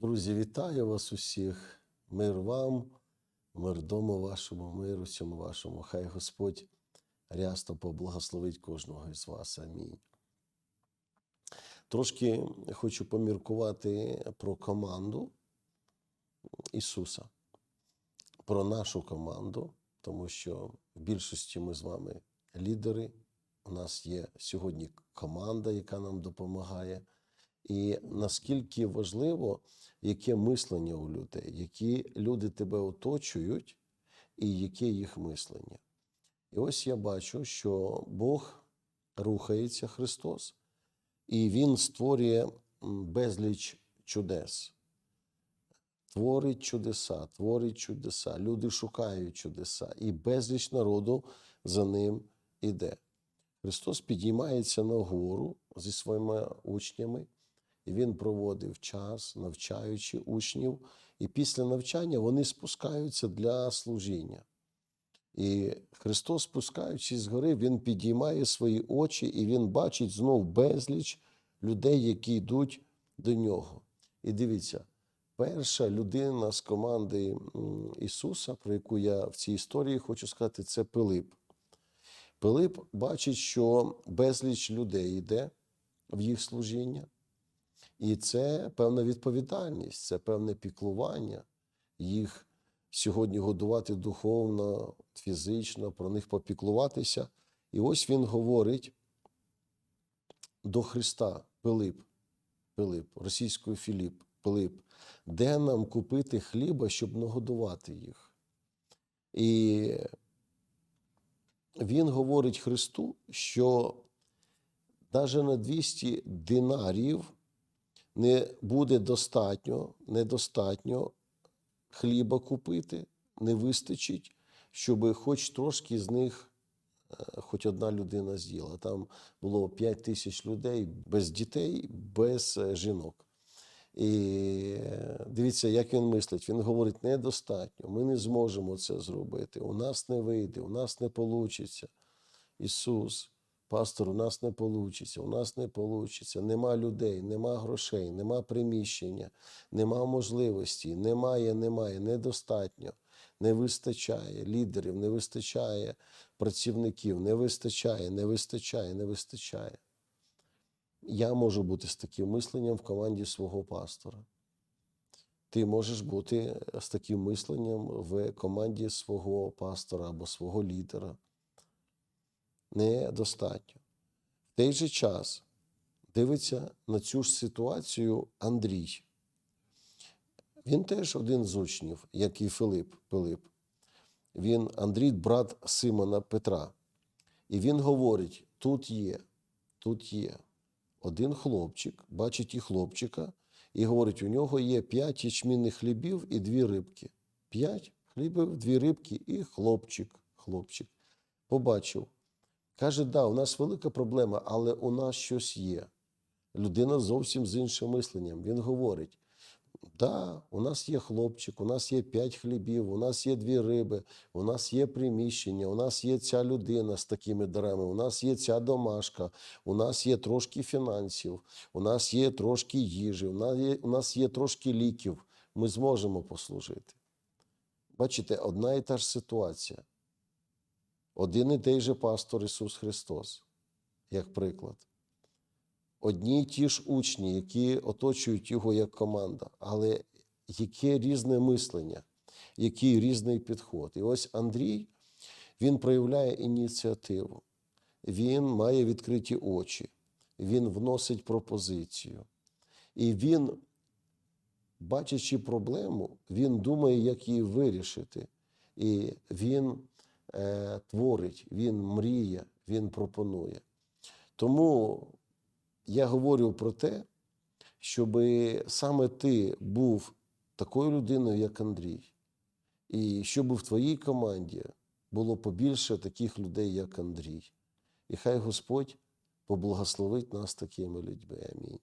Друзі, вітаю вас усіх. Мир вам, мир дому вашому, мир усьому вашому. Хай Господь рясно поблагословить кожного із вас. Амінь. Трошки хочу поміркувати про команду Ісуса, про нашу команду, тому що в більшості ми з вами лідери. У нас є сьогодні команда, яка нам допомагає. І наскільки важливо, яке мислення у людей, які люди тебе оточують, і яке їх мислення. І ось я бачу, що Бог рухається Христос, і Він створює безліч чудес. Творить чудеса, творить чудеса. Люди шукають чудеса, і безліч народу за ним іде. Христос підіймається на гору зі своїми учнями, і Він проводив час, навчаючи учнів, і після навчання вони спускаються для служіння. І Христос, спускаючись з гори, Він підіймає свої очі, і Він бачить знов безліч людей, які йдуть до нього. І дивіться, перша людина з команди Ісуса, про яку я в цій історії хочу сказати, це Пилип. Пилип бачить, що безліч людей йде в їх служіння, і це певна відповідальність, це певне піклування, їх сьогодні годувати духовно, фізично, про них попіклуватися. І ось він говорить до Христа Пилип, Пилип, російською Філіп, Пилип, де нам купити хліба, щоб нагодувати їх? І він говорить Христу, що навіть на 200 динарів не буде достатньо, недостатньо хліба купити, не вистачить, щоб хоч трошки з них е, хоч одна людина з'їла. Там було 5 тисяч людей без дітей, без е, жінок. І е, дивіться, як він мислить. Він говорить, недостатньо, ми не зможемо це зробити. У нас не вийде, у нас не вийде. Ісус, пастор, у нас не вийде, у нас не вийде. Нема людей, нема грошей, нема приміщення, нема можливості, немає, немає, недостатньо, не вистачає лідерів, не вистачає працівників, не вистачає, не вистачає, не вистачає. Я можу бути з таким мисленням в команді свого пастора. Ти можеш бути з таким мисленням в команді свого пастора або свого лідера. Недостатньо. В той же час дивиться на цю ж ситуацію Андрій. Він теж один з учнів, як і Филип, Пилип. Він Андрій, брат Симона Петра. І він говорить: тут є, тут є один хлопчик, бачить і хлопчика, і говорить: у нього є п'ять ячмінних хлібів і дві рибки. П'ять хлібів, дві рибки і хлопчик. Хлопчик. Побачив. Каже, да, у нас велика проблема, але у нас щось є. Людина зовсім з іншим мисленням. Він говорить: да, у нас є хлопчик, у нас є п'ять хлібів, у нас є дві риби, у нас є приміщення, у нас є ця людина з такими дарами, у нас є ця домашка, у нас є трошки фінансів, у нас є трошки їжі, у нас є, у нас є трошки ліків. Ми зможемо послужити. Бачите, одна і та ж ситуація. Один і той же пастор Ісус Христос, як приклад. Одні й ті ж учні, які оточують його як команда, але яке різне мислення, який різний підход. І ось Андрій він проявляє ініціативу, він має відкриті очі, він вносить пропозицію. І він, бачачи проблему, він думає, як її вирішити. І він е, творить, він мріє, він пропонує. Тому я говорю про те, щоб саме ти був такою людиною, як Андрій, і щоб в твоїй команді було побільше таких людей, як Андрій. І хай Господь поблагословить нас такими людьми. Амінь.